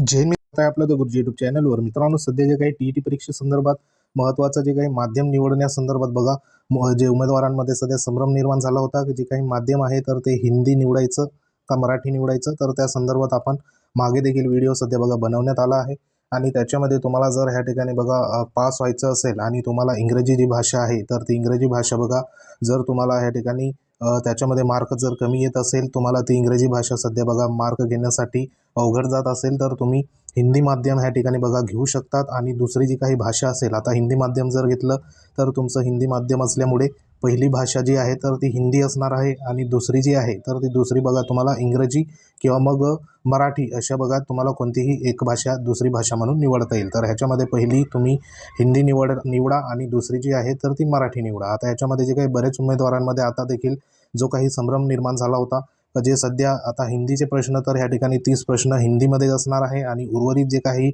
जय मी आहे आपलं द गुरुजी यूट्यूब चॅनलवर मित्रांनो सध्या जे काही टी ई टी परीक्षेसंदर्भात महत्त्वाचं जे काही माध्यम निवडण्यासंदर्भात बघा जे उमेदवारांमध्ये सध्या संभ्रम निर्माण झाला होता की जे काही माध्यम आहे तर ते हिंदी निवडायचं का मराठी निवडायचं तर त्या संदर्भात आपण मागे देखील व्हिडिओ सध्या बघा बनवण्यात आला आहे. आणि त्याच्यामध्ये तुम्हाला जर ह्या ठिकाणी बघा पास व्हायचं असेल आणि तुम्हाला इंग्रजी जी भाषा आहे तर ती इंग्रजी भाषा बघा. जर तुम्हाला ह्या ठिकाणी त्याच्यामध्ये मार्क जर कमी येत असेल तुम्हाला ती इंग्रजी भाषा सध्या बघा मार्क घेण्यासाठी अवघड जात असेल तर तुम्ही हिंदी माध्यम ह्या ठिकाणी बघा घेऊ शकतात. आणि दुसरी जी काही भाषा असेल आता हिंदी माध्यम जर घेतलं तर तुमचं हिंदी माध्यम असल्यामुळे पहिली भाषा जी आहे तर ती हिंदी असणार आहे आणि दुसरी जी आहे तर ती दुसरी बघा तुम्हाला इंग्रजी किंवा मग मराठी अशा बघा तुम्हाला कोणतीही एक भाषा दुसरी भाषा म्हणून निवडता येईल. तर ह्याच्यामध्ये पहिली तुम्ही हिंदी निवड निवडा आणि दुसरी जी आहे तर ती मराठी निवडा. आता ह्याच्यामध्ये जे काही बरेच उमेदवारांमध्ये आता देखील जो काही संभ्रम निर्माण झाला होता जे सध्या आता हिंदीचे प्रश्न तर ह्या ठिकाणी तीस प्रश्न हिंदीमध्ये असणार आहे आणि उर्वरित जे काही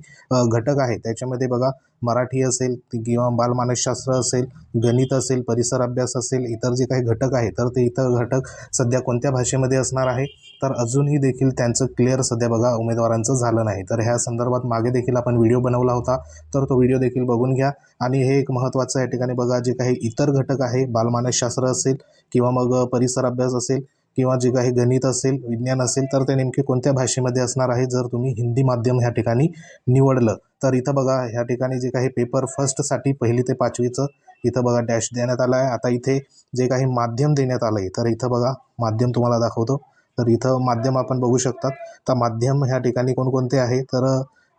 घटक आहे त्याच्यामध्ये बघा मराठी असेल किंवा बालमानसशास्त्र असेल गणित असेल परिसर अभ्यास असेल इतर जे काही घटक आहे तर ते इतर घटक सध्या कोणत्या भाषेमध्ये असणार आहे? तर अजूनही देखील त्यांचं क्लिअर सध्या बघा उमेदवारांचं झालं नाही. तर ह्या संदर्भात मागे देखील आपण व्हिडिओ बनवला होता तर तो व्हिडिओ देखील बघून घ्या. आणि हे एक महत्त्वाचं या ठिकाणी बघा जे काही इतर घटक आहे बालमानसशास्त्र असेल किंवा मग परिसर अभ्यास असेल किंवा जे काही गणित असेल विज्ञान असेल तर ते नेमके कोणत्या भाषेमध्ये असणार आहे? जर तुम्ही हिंदी माध्यम ह्या ठिकाणी निवडलं तर इथं बघा ह्या ठिकाणी जे काही पेपर फर्स्टसाठी पहिली ते पाचवीचं इथं बघा डॅश देण्यात आलं आहे. आता इथे जे काही माध्यम देण्यात आलं आहे तर इथं बघा माध्यम तुम्हाला दाखवतो. तर इथं माध्यम आपण बघू शकतात. तर माध्यम ह्या ठिकाणी कोणकोणते आहे? तर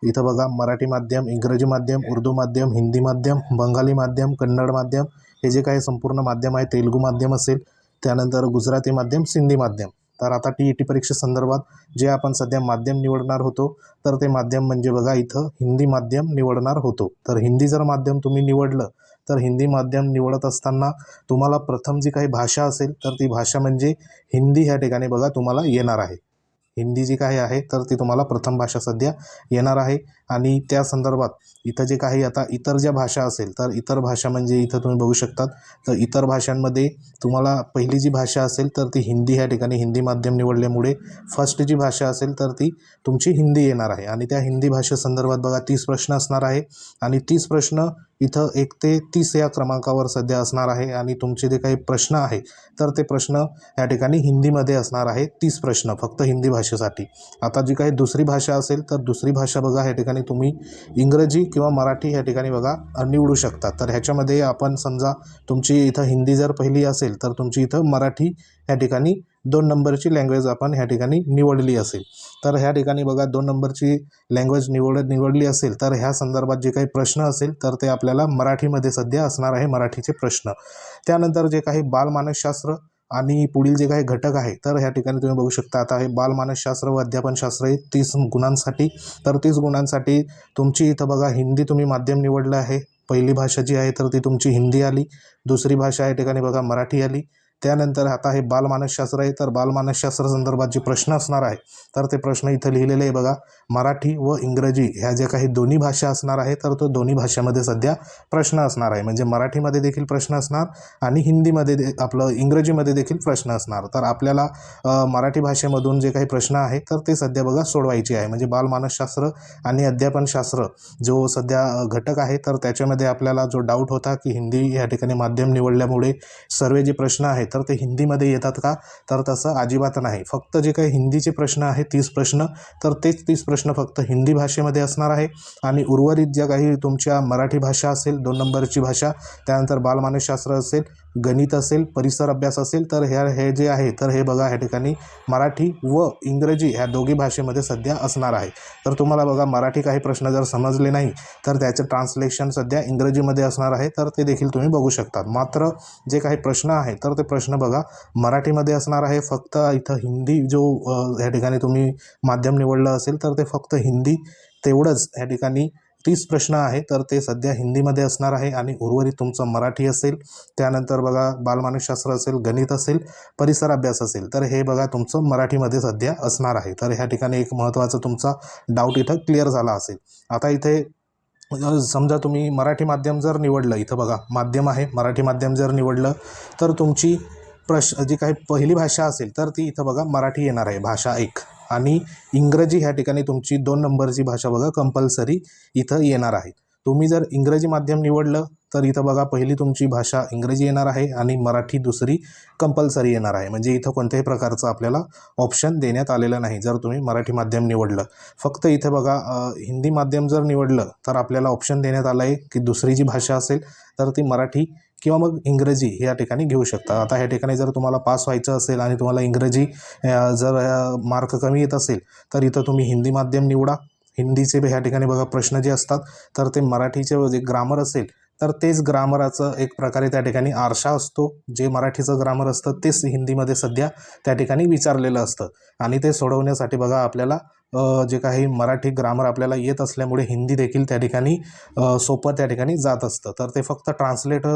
इथं बघा मराठी माध्यम इंग्रजी माध्यम उर्दू माध्यम हिंदी माध्यम बंगाली माध्यम कन्नड माध्यम हे जे काही संपूर्ण माध्यम आहे तेलुगू माध्यम असेल त्यानंतर गुजराती माध्यम सिंधी माध्यम. तर आता टी ई टी परीक्षेसंदर्भात जे आपण सध्या माध्यम निवडणार होतो तर ते माध्यम म्हणजे बघा इथं हिंदी माध्यम निवडणार होतो. तर हिंदी जर माध्यम तुम्ही निवडलं तर हिंदी माध्यम निवडत असताना तुम्हाला प्रथम जी काही भाषा असेल तर ती भाषा म्हणजे हिंदी ह्या ठिकाणी बघा तुम्हाला येणार आहे. हिंदी जी काही आहे तर ती तुम्हाला प्रथम भाषा सध्या येणार आहे. आणि त्या संदर्भात इथं जे काही आता इतर ज्या भाषा असेल तर इतर भाषा म्हणजे इथं तुम्ही बघू शकतात. तर इतर भाषांमध्ये तुम्हाला पहिली जी भाषा असेल तर ती हिंदी ह्या ठिकाणी हिंदी माध्यम निवडल्यामुळे फर्स्ट जी भाषा असेल तर ती तुमची हिंदी येणार आहे. आणि त्या हिंदी भाषेसंदर्भात बघा तीस प्रश्न असणार आहे. आणि तीस प्रश्न इथं एक ते तीस या क्रमांकावर सध्या असणार आहे आणि तुमचे जे काही प्रश्न आहे तर ते प्रश्न या ठिकाणी हिंदीमध्ये असणार आहे. तीस प्रश्न फक्त हिंदी भाषेसाठी. आता जी काही दुसरी भाषा असेल तर दुसरी भाषा बघा ह्या ठिकाणी तुम्ही इंग्रजी किंवा मराठी ह्या ठिकाणी बघा निवडू शकता. तर ह्याच्यामध्ये आपण समजा तुमची इथं हिंदी जर पहिली असेल तर तुमची इथं मराठी ह्या ठिकाणी दोन नंबरची लँग्वेज आपण ह्या ठिकाणी निवडली असेल. तर ह्या ठिकाणी बघा दोन नंबरची लँग्वेज निवड निवडली असेल तर ह्या संदर्भात जे काही प्रश्न असेल तर ते आपल्याला मराठीमध्ये सध्या असणार आहे मराठीचे प्रश्न. त्यानंतर जे काही बालमानसशास्त्र आणि पुढील जे काही घटक आहे तर ह्या ठिकाणी तुम्ही बघू शकता आता हे बालमानसशास्त्र व अध्यापनशास्त्र हे तीस गुणांसाठी तर तीस गुणांसाठी तुमची इथं बघा हिंदी तुम्ही माध्यम निवडलं आहे. पहिली भाषा जी आहे तर ती तुमची हिंदी आली. दुसरी भाषा या ठिकाणी बघा मराठी आली. त्यानंतर आता हे बालमानसशास्त्र आहे. तर बालमानसशास्त्र संदर्भात जे प्रश्न असणार आहे तर ते प्रश्न इथं लिहिलेले आहे बघा. मराठी व इंग्रजी ह्या ज्या काही दोन्ही भाषा असणार आहे तर तो दोन्ही भाषेमध्ये सध्या प्रश्न असणार आहे. म्हणजे मराठीमध्ये देखील प्रश्न असणार आणि हिंदीमध्ये दे आपलं इंग्रजीमध्ये देखील प्रश्न असणार. तर आपल्याला मराठी भाषेमधून जे काही प्रश्न आहे तर ते सध्या बघा सोडवायचे आहे. म्हणजे बालमानसशास्त्र आणि अध्यापनशास्त्र जो सध्या घटक आहे तर त्याच्यामध्ये आपल्याला जो डाऊट होता की हिंदी या ठिकाणी माध्यम निवडल्यामुळे सर्व जे प्रश्न आहेत तर ते हिंदीमध्ये येतात का? तर तसं अजिबात नाही. फक्त जे काही हिंदीचे प्रश्न आहे तीस प्रश्न तर तेच तीस प्रश्न फक्त हिंदी भाषेमध्ये असणार आहे. आणि उर्वरित ज्या काही तुमच्या मराठी भाषा असेल दोन नंबरची भाषा त्यानंतर बालमानसशास्त्र असेल गणित असेल परिसर अभ्यास असेल तर ह्या हे जे आहे तर हे बघा ह्या ठिकाणी मराठी व इंग्रजी ह्या दोघी भाषेमध्ये सध्या असणार आहे. तर तुम्हाला बघा मराठी काही प्रश्न जर समजले नाही तर त्याचं ट्रान्सलेशन सध्या इंग्रजीमध्ये असणार आहे तर ते देखील तुम्ही बघू शकतात मात्र जे काही प्रश्न आहे तर ते प्रश्न बघा मराठीमध्ये असणार आहे फक्त इथं हिंदी जो ह्या ठिकाणी तुम्ही माध्यम निवडलं असेल तर ते फक्त हिंदी तेवढंच ह्या ठिकाणी तीस प्रश्न आहे तर ते सध्या हिंदीमध्ये असणार आहे आणि उर्वरित तुमचं मराठी असेल त्यानंतर बघा बालमानसशास्त्र असेल गणित असेल परिसर अभ्यास असेल तर हे बघा तुमचं मराठीमध्ये सध्या असणार आहे. तर ह्या ठिकाणी एक महत्त्वाचा तुमचा डाऊट इथं क्लिअर झाला असेल. आता इथे समजा तुम्ही मराठी माध्यम जर निवडलं इथं बघा माध्यम आहे मराठी माध्यम जर निवडलं तर तुमची प्रश जी काही पहिली भाषा असेल तर ती इथं बघा मराठी येणार आहे भाषा एक. आणि इंग्रजी ह्या ठिकाणी तुमची दोन नंबरची भाषा बघा कंपल्सरी इथं येणार आहे. तुम्ही जर इंग्रजी माध्यम निवडलं तर इथं बघा पहिली तुमची भाषा इंग्रजी येणार आहे आणि मराठी दुसरी कंपल्सरी येणार आहे. म्हणजे इथं कोणत्याही प्रकारचं आपल्याला ऑप्शन देण्यात आलेलं नाही जर तुम्ही मराठी माध्यम निवडलं. फक्त इथे बघा हिंदी माध्यम जर निवडलं तर आपल्याला ऑप्शन देण्यात आलं आहे की दुसरी जी भाषा असेल तर ती मराठी किंवा मग इंग्रजी या ठिकाणी घेऊ शकता. आता ह्या ठिकाणी जर तुम्हाला पास व्हायचं असेल आणि तुम्हाला इंग्रजी जर मार्क कमी येत असेल तर इथं तुम्ही हिंदी माध्यम निवडा. हिंदीचे ह्या ठिकाणी बघा प्रश्न जे असतात तर ते मराठीचे जे ग्रामर असेल तर तेच ग्रामराचं एक प्रकारे त्या ठिकाणी आरशा असतो. जे मराठीचं ग्रामर असतं तेच हिंदीमध्ये सध्या त्या ठिकाणी विचारलेलं असतं. आणि ते सोडवण्यासाठी बघा आपल्याला जे काही मराठी ग्रामर आपल्याला येत असल्यामुळे हिंदी देखील त्या ठिकाणी सोपं त्या ठिकाणी जात असतं. तर ते फक्त ट्रान्सलेट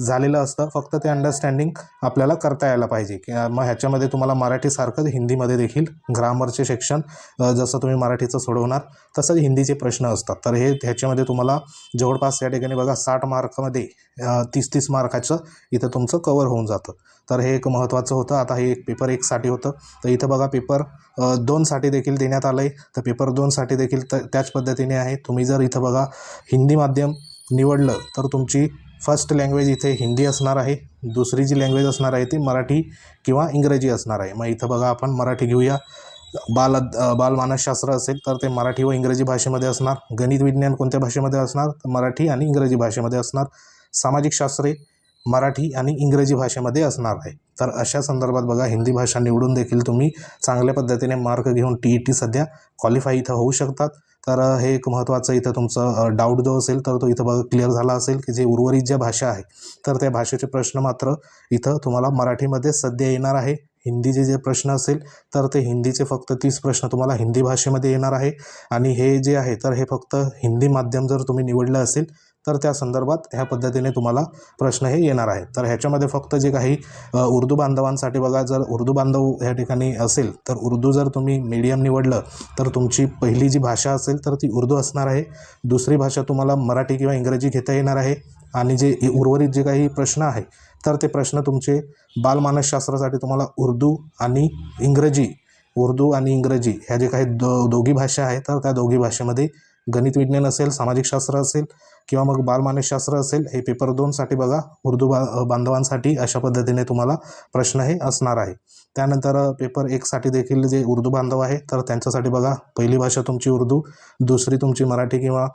झालेलं असतं. फक्त ते अंडरस्टँडिंग आपल्याला करता यायला पाहिजे. की मग ह्याच्यामध्ये तुम्हाला मराठीसारखंच हिंदीमध्ये देखील ग्रामरचे शिक्षण जसं तुम्ही मराठीचं सोडवणार तसंच हिंदीचे प्रश्न असतात. तर हे ह्याच्यामध्ये तुम्हाला जवळपास या ठिकाणी बघा साठ मार्कमध्ये तीस तीस मार्काचं इथं तुमचं कवर होऊन जातं. तर हे एक महत्त्वाचं होतं. आता हे एक पेपर एकसाठी होतं. तर इथं बघा पेपर दोनसाठी देखील देण्यात आलं आहे तर पेपर दोनसाठी देखील त त्याच पद्धतीने आहे. तुम्ही जर इथं बघा हिंदी माध्यम निवडलं तर तुमची फर्स्ट लँग्वेज इथे हिंदी असणार आहे. दुसरी जी लँग्वेज असणार आहे ती मराठी किंवा इंग्रजी असणार आहे. मग इथं बघा आपण मराठी घेऊया. बाल बालमानसशास्त्र असेल तर ते मराठी व इंग्रजी भाषेमध्ये असणार. गणित विज्ञान कोणत्या भाषेमध्ये असणार? तर मराठी आणि इंग्रजी भाषेमध्ये असणार. सामाजिक शास्त्रे मराठी आणि इंग्रजी भाषेमध्ये असणार आहे. तर अशा संदर्भात बघा हिंदी भाषा निवडून देखील तुम्ही चांगल्या पद्धतीने मार्क घेऊन टी ई टी सध्या क्वालिफाय इथं होऊ शकतात. तर हे एक महत्त्वाचं इथं तुमचं डाऊट जो असेल तर तो इथं बघा क्लिअर झाला असेल की जे उर्वरित ज्या भाषा आहे तर त्या भाषेचे प्रश्न मात्र इथं तुम्हाला मराठीमध्ये सध्या येणार आहे. हिंदीचे जे प्रश्न असेल तर ते हिंदीचे फक्त तीस प्रश्न तुम्हाला हिंदी भाषेमध्ये येणार आहे. आणि हे जे आहे तर हे फक्त हिंदी माध्यम जर तुम्ही निवडलं असेल तर त्या संदर्भात ह्या पद्धतीने तुम्हाला प्रश्न हे येणार आहे तर ह्याच्यामध्ये फक्त जे काही उर्दू बांधवांसाठी बघा जर उर्दू बांधव ह्या ठिकाणी असेल तर उर्दू जर तुम्ही मीडियम निवडलं तर तुमची पहिली जी भाषा असेल तर ती उर्दू असणार आहे. दुसरी भाषा तुम्हाला मराठी किंवा इंग्रजी घेता येणार आहे. आणि जे उर्वरित जे काही प्रश्न आहे तर ते प्रश्न तुमचे बालमानसशास्त्रासाठी तुम्हाला उर्दू आणि इंग्रजी उर्दू आणि इंग्रजी ह्या जे काही दो दोघी भाषा आहेत तर त्या दोघी भाषेमध्ये गणित विज्ञान असेल सामाजिक शास्त्र असेल किंवा मग बालमानसशास्त्र असेल हे पेपर दोनसाठी बघा. उर्दू बा बांधवांसाठी अशा पद्धतीने तुम्हाला प्रश्न हे असणार आहे. त्यानंतर पेपर एकसाठी देखील जे उर्दू बांधव आहे तर त्यांच्यासाठी बघा. पहिली भाषा तुमची उर्दू दुसरी तुमची मराठी किंवा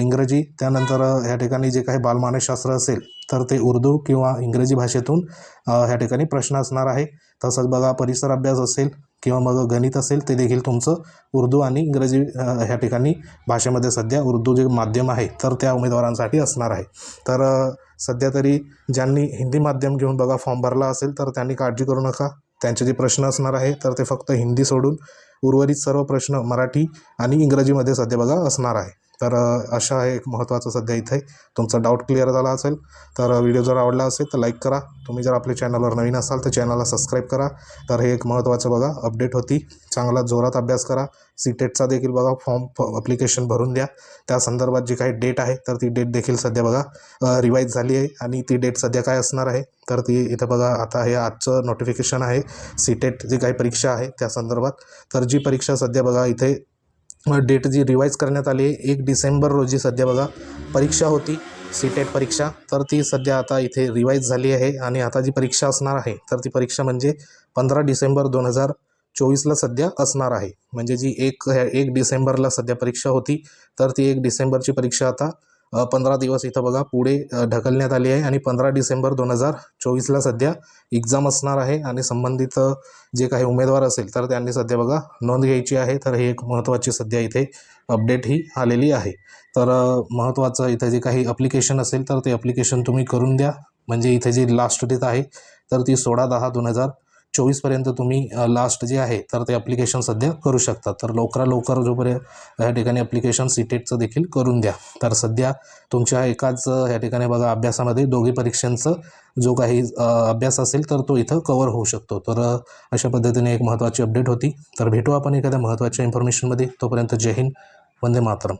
इंग्रजी. त्यानंतर ह्या ठिकाणी जे काही बालमानसशास्त्र असेल तर ते उर्दू किंवा इंग्रजी भाषेतून ह्या ठिकाणी प्रश्न असणार आहे. तसंच बघा परिसर अभ्यास असेल किंवा मग गणित असेल ते देखील तुमचं उर्दू आणि इंग्रजी ह्या ठिकाणी भाषेमध्ये सध्या उर्दू जे माध्यम आहे तर त्या उमेदवारांसाठी असणार आहे. तर सध्या तरी ज्यांनी हिंदी माध्यम घेऊन बघा फॉर्म भरला असेल तर त्यांनी काळजी करू नका. त्यांचे जे प्रश्न असणार आहे तर ते फक्त हिंदी सोडून उर्वरित सर्व प्रश्न मराठी आणि इंग्रजीमध्ये सध्या बघा असणार आहे. तर अशा एक महत्त्वाचं सध्या इथे तुमचा डाऊट क्लिअर झाला असेल तर व्हिडिओ जर आवडला असेल तर लाईक करा. तुम्ही जर आपल्या चॅनलवर नवीन असाल तर चॅनलला सबस्क्राईब करा. तर हे एक महत्त्वाचं बघा अपडेट होती. चांगला जोरात अभ्यास करा. सी टेटचा देखील बघा फॉर्म अप्लिकेशन भरून द्या. त्या संदर्भात जी काही डेट आहे तर ती डेट देखील सध्या बघा रिवाईज झाली आहे. आणि ती डेट सध्या काय असणार आहे तर ती इथं बघा आता हे आजचं नोटिफिकेशन आहे. सी टेट जी काही परीक्षा आहे त्या संदर्भात. तर जी परीक्षा सध्या बघा इथे डेट जी रिवाईज करण्यात आली आहे एक डिसेंबर रोजी सध्या बघा परीक्षा होती सी टेट परीक्षा. तर ती सध्या आता इथे रिवाईज झाली आहे आणि आता जी परीक्षा असणार आहे तर ती परीक्षा म्हणजे पंधरा डिसेंबर दोन हजार चोवीसला सध्या असणार आहे. म्हणजे जी एक एक डिसेंबरला सध्या परीक्षा होती तर ती एक डिसेंबरची परीक्षा आता पंधरा दिवस इथं बघा पुढे ढकलण्यात आली आहे आणि पंधरा डिसेंबर दोन हजार चोवीसला सध्या एक्झाम असणार आहे आणि संबंधित जे काही उमेदवार असेल तर त्यांनी सध्या बघा नोंद घ्यायची आहे. तर हे एक महत्त्वाची सध्या इथे अपडेट ही आलेली आहे. तर महत्त्वाचं इथं जे काही अप्लिकेशन असेल तर ते अप्लिकेशन तुम्ही करून द्या. म्हणजे इथे जी लास्ट डेट आहे तर ती सोळा दहा दोन हजार चोवीसपर्यंत तुम्ही लास्ट जे आहे तर ते ॲप्लिकेशन सध्या करू शकता. तर लवकरात लवकर जोपर्यंत ह्या ठिकाणी ॲप्लिकेशन सीटेटचं देखील करून द्या. तर सध्या तुमच्या एकाच ह्या ठिकाणी बघा अभ्यासामध्ये दोघी परीक्षांचं जो काही अभ्यास असेल तर तो इथं कवर होऊ शकतो. तर अशा पद्धतीने एक महत्त्वाची अपडेट होती. तर भेटू आपण एखाद्या महत्त्वाच्या इन्फॉर्मेशनमध्ये तोपर्यंत जय हिंद. वंदे मातरम.